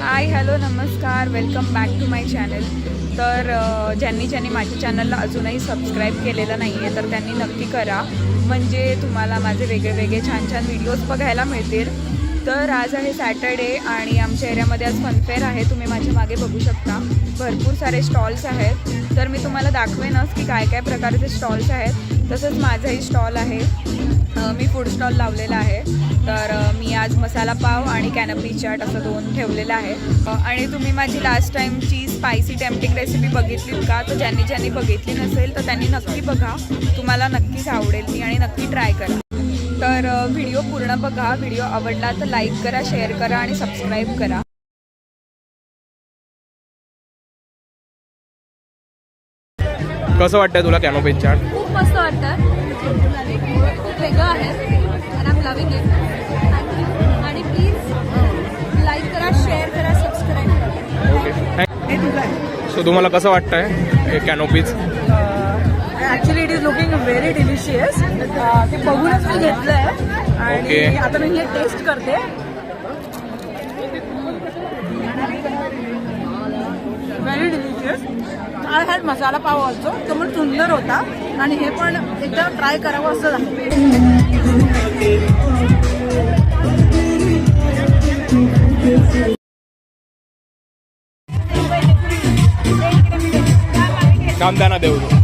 हाय hello नमस्कार. Welcome back to my channel तर ज्यांनी ज्यांनी माझ्या चॅनलला अजूनही सबस्क्राईब केलेलं नाही आहे तर त्यांनी नक्की करा. म्हणजे तुम्हाला माझे वेगळे वेगळे छान छान व्हिडिओज बघायला मिळतील. तर आज आहे सॅटर्डे आणि आमच्या एरियामध्ये आज फनफेअर आहे. तुम्ही माझ्या मागे बघू शकता. भरपूर सारे स्टॉल्स आहेत. तर मी तुम्हाला दाखवेनच की काय काय प्रकारचे स्टॉल्स आहेत. तसंच माझाही स्टॉल आहे. मी फूड स्टॉल लावलेला आहे. तर मी आज मसाला पाव आणि कॅनपी चाट असं दोन ठेवलेलं आहे. आणि तुम्ही माझी लास्ट टाईमची स्पायसी टेम्पटिंग रेसिपी बघितलीत का? तर ज्यांनी ज्यांनी बघितली नसेल तर त्यांनी नक्की बघा. तुम्हाला नक्कीच आवडेल ती आणि नक्की ट्राय करा. तर व्हिडिओ पूर्ण बघा. व्हिडिओ आवडला तर लाईक करा शेअर करा आणि सबस्क्राईब करा. कसं वाटतंय तुला कॅनोपी चाट खूप मस्त वाटतं. खूप वेगळं आहे. आणि आम लविंग इट आणि प्लीज लाईक करा शेअर करा सबस्क्राईब करा. ओके सो तुम्हाला कसं वाटतंय हे canopies actually it is looking very delicious ते बघूनच मी घेतलंय. आणि Okay. आता मी हे टेस्ट करते. Very delicious I had masala pav also तो पण सुंदर होता. आणि हे पण एकदा ट्राय करावं असं झालं. कामदाना देऊ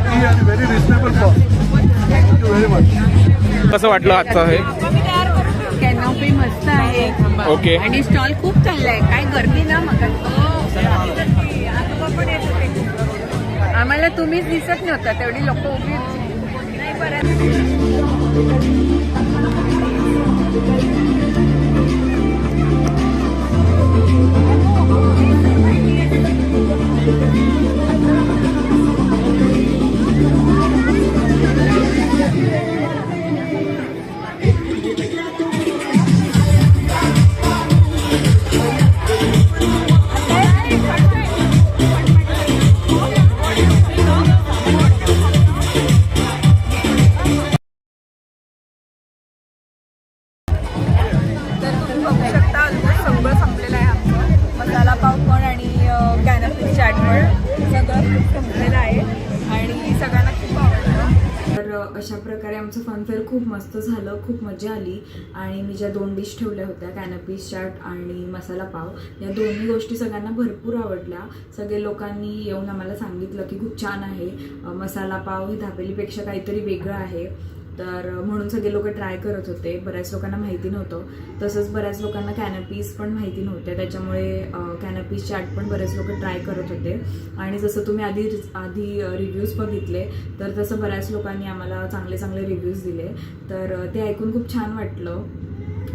व्हरायटी आणि very reasonable cost thank you very much कसं वाटलं आजचं हे? कॅनॉपी मस्त आहे. ओके. आणि स्टॉल खूप चाललाय काय गर्दी ना मग. आम्हाला तुम्हीच दिसत नव्हता. तेवढी लोक उभी. नाही परत. अशा प्रकारे आमचं फनफेअर खूप मस्त झालं खूप मजा आली. आणि मी ज्या दोन डिश ठेवल्या होत्या कॅनपीस चाट आणि मसाला पाव या दोन्ही गोष्टी सगळ्यांना भरपूर आवडल्या. सगळे लोकांनी येऊन आम्हाला सांगितलं की खूप छान आहे. मसाला पाव हे दाबेलीपेक्षा काहीतरी वेगळं आहे. तर म्हणून सगळे लोक ट्राय करत होते. बऱ्याच लोकांना माहिती नव्हतं. तसंच बऱ्याच लोकांना कॅनपीज पण माहिती नव्हत्या त्याच्यामुळे कॅनपीज चाट पण बरेच लोक ट्राय करत होते. आणि जसं तुम्ही आधी आधी रिव्ह्यूज बघितले तर तसं बऱ्याच लोकांनी आम्हाला चांगले चांगले रिव्ह्यूज दिले. तर ते ऐकून खूप छान वाटलं.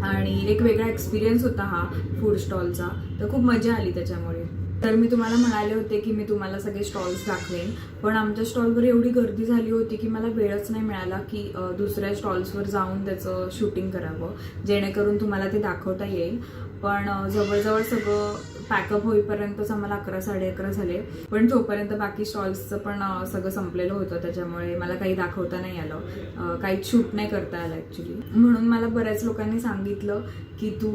आणि एक वेगळा एक्सपिरियन्स होता हा फूड स्टॉलचा तर खूप मजा आली त्याच्यामुळे. तर मी तुम्हाला म्हणाले होते की मी तुम्हाला सगळे स्टॉल्स दाखवेन. पण आमच्या स्टॉलवर एवढी गर्दी झाली होती की मला वेळच नाही मिळाला की दुसऱ्या स्टॉल्सवर जाऊन त्याचं शूटिंग करावं जेणेकरून तुम्हाला ते दाखवता येईल. पण जवळजवळ सगळं पॅकअप होईपर्यंतच आम्हाला अकरा साडे अकरा झाले. पण तोपर्यंत बाकी स्टॉल्सचं पण सगळं संपलेलं होतं त्याच्यामुळे मला काही दाखवता नाही आलं. काही शूट नाही करता आलं ॲक्च्युली म्हणून मला बऱ्याच लोकांनी सांगितलं की तू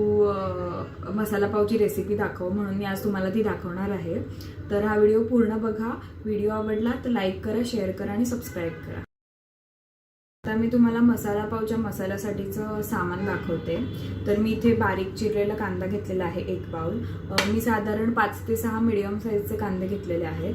मसाला पावची रेसिपी दाखव. म्हणून मी आज तुम्हाला ती दाखव दाखवणार आहे. तर हा व्हिडिओ पूर्ण बघा. व्हिडिओ आवडला तर लाईक करा शेअर करा आणि सबस्क्राईब करा. तर मी तुम्हाला मसाला पावच्या मसाल्यासाठीचं सामान दाखवते. तर मी इथे बारीक चिरलेला कांदा घेतलेला आहे एक पाऊल मी साधारण पाच ते सहा मिडियम साईजचे कांदे घेतलेले आहेत.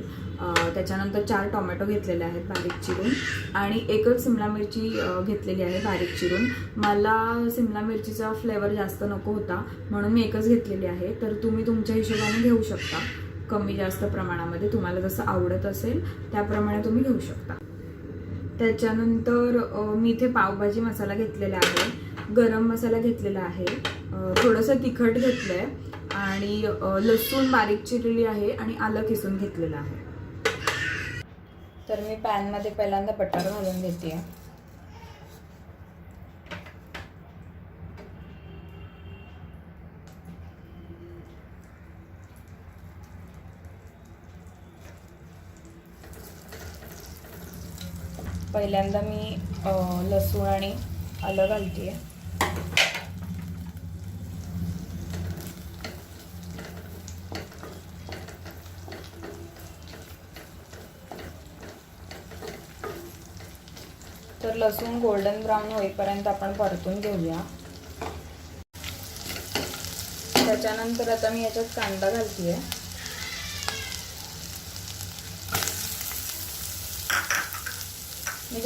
त्याच्यानंतर चार टोमॅटो घेतलेले आहेत बारीक चिरून. आणि एकच सिमला मिरची घेतलेली आहे बारीक चिरून. मला सिमला मिरचीचा फ्लेवर जास्त नको होता म्हणून मी एकच घेतलेली आहे. तर तुम्ही तुमच्या हिशोबाने घेऊ शकता. कमी जास्त प्रमाणामध्ये तुम्हाला जसं आवडत असेल त्याप्रमाणे तुम्ही घेऊ शकता. त्याच्यानंतर मी इथे पावभाजी मसाला घेतलेला आहे. गरम मसाला घेतलेला आहे. थोडंसं तिखट घेतलं आहे आणि लसूण बारीक चिरलेली आहे आणि आलं किसून घेतलेलं आहे. तर मी पॅनमध्ये पहिल्यांदा बटर घालून घेते. पहिल्यांदा मी लसूण आणि आलं घालते तर लसूण गोल्डन ब्राऊन होईपर्यंत आपण परतून घेऊया. त्याच्यानंतर आता मी याच्यात कांदा घालते आहे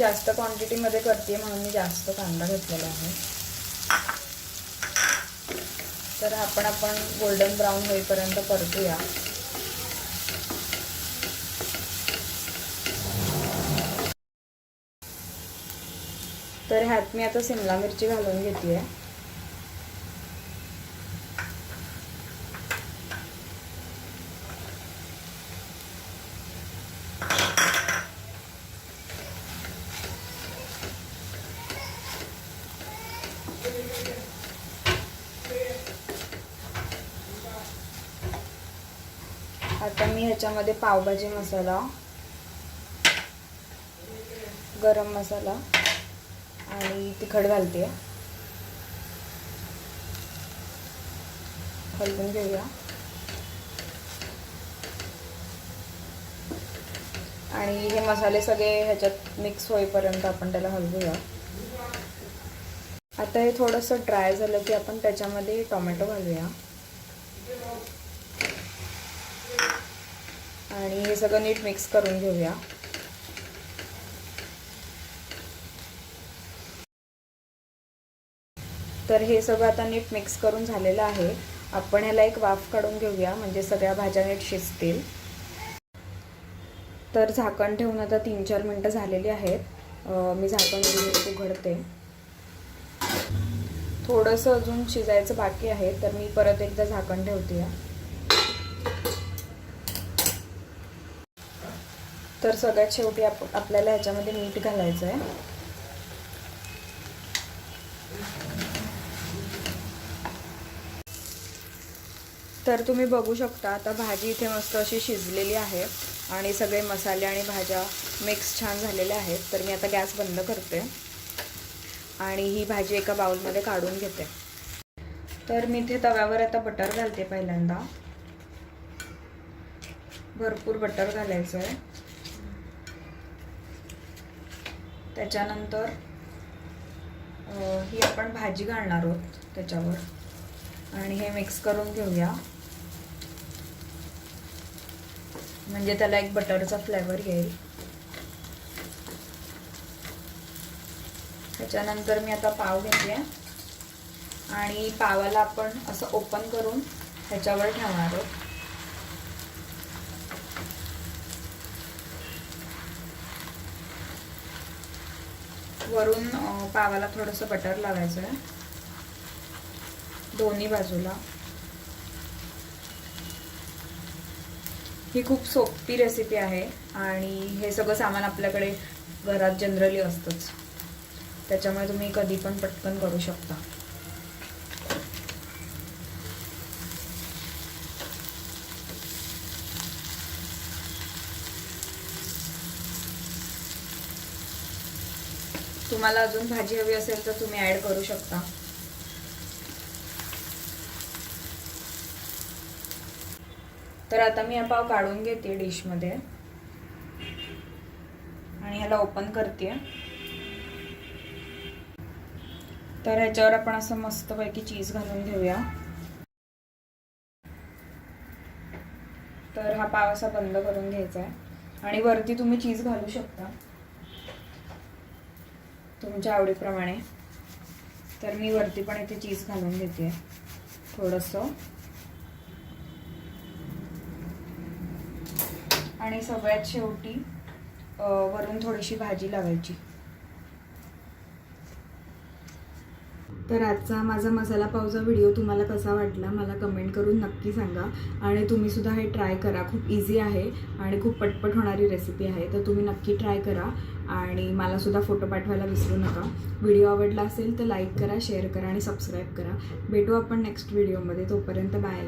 जास्त क्वांटिटीमध्ये करते म्हणून मी जास्त कांदा घेतलेला आहे. तर आपण आपण गोल्डन ब्राऊन होईपर्यंत परतूया. तर ह्यात मी आता शिमला मिरची घालून घेते आता मी ह्याच्यामध्ये पावभाजी मसाला गरम मसाला आणि तिखट घालते. हलवून घेऊया. आणि हे मसाले सगळे ह्याच्यात मिक्स होईपर्यंत आपण त्याला हलवूया. आता हे थोडंसं ड्राय झालं की आपण त्याच्यामध्ये टोमॅटो घालूया. आणि हे सगळं नीट मिक्स करून घेऊया. तर हे सगळं आता नीट मिक्स करून झालेलं आहे. आपण ह्याला एक वाफ काढून घेऊया म्हणजे सगळ्या भाज्या नीट शिजतील. तर झाकण ठेवून आता तीन चार मिनटं झालेली आहेत. मी झाकण घेऊन उघडते. थोडंसं अजून शिजायचं बाकी आहे तर मी परत एकदा झाकण ठेवते तर सगळ्यात शेवटी आप आपल्याला ह्याच्यामध्ये मीठ घालायचं आहे तर तुम्ही बघू शकता आता भाजी इथे मस्त अशी शिजलेली आहे आणि सगळे मसाले आणि भाज्या मिक्स छान झालेल्या आहेत. तर मी आता गॅस बंद करते आणि ही भाजी एका बाउलमध्ये काढून घेते. तर मी इथे तव्यावर आता बटर घालते पहिल्यांदा. भरपूर बटर घालायचं आहे त्याच्यानंतर ही आपण भाजी घालणार आहोत त्याच्यावर. आणि हे मिक्स करून घेऊया. म्हणजे त्याला एक बटरचा फ्लेवर येईल. त्याच्यानंतर मी आता पाव घेते आणि पावाला आपण असं ओपन करून ह्याच्यावर ठेवणार आहोत. वरून पावाला थोडंसं बटर लावायचं आहे दोन्ही बाजूला. ही खूप सोपी रेसिपी आहे आणि हे सगळं सामान आपल्याकडे घरात जनरली असतंच. त्याच्यामुळे तुम्ही कधी पण पटकन करू शकता. तुम्हाला अजून भाजी हवी असेल तर तुम्ही ऍड करू शकता. तर आता मी हा पाव काढून घेते डिशमध्ये आणि ह्याला ओपन करते. तर ह्याच्यावर आपण असं मस्तपैकी चीज घालून घेऊया. तर हा पाव असा बंद करून घ्यायचा आहे. आणि वरती तुम्ही चीज घालू शकता. तुमच्या आवडीप्रमाणे. तर मी वरती पण इथे चीज घालून घेते. थोडंसं. आणि सगळ्यात शेवटी वरून थोडीशी भाजी लावायची. तर आजचा माझा मसाला पावचा व्हिडिओ तुम्हाला कसा वाटला मला कमेंट करून नक्की सांगा. आणि तुम्ही सुद्धा हे ट्राय करा. खूप इझी आहे आणि खूप पटपट होणारी रेसिपी आहे. तर तुम्ही नक्की ट्राय करा. आणि मला सुद्धा फोटो पाठवायला विसरू नका. व्हिडिओ आवडला असेल तर लाईक करा शेअर करा आणि सबस्क्राईब करा. भेटू आपण नेक्स्ट व्हिडिओमध्ये तोपर्यंत बाय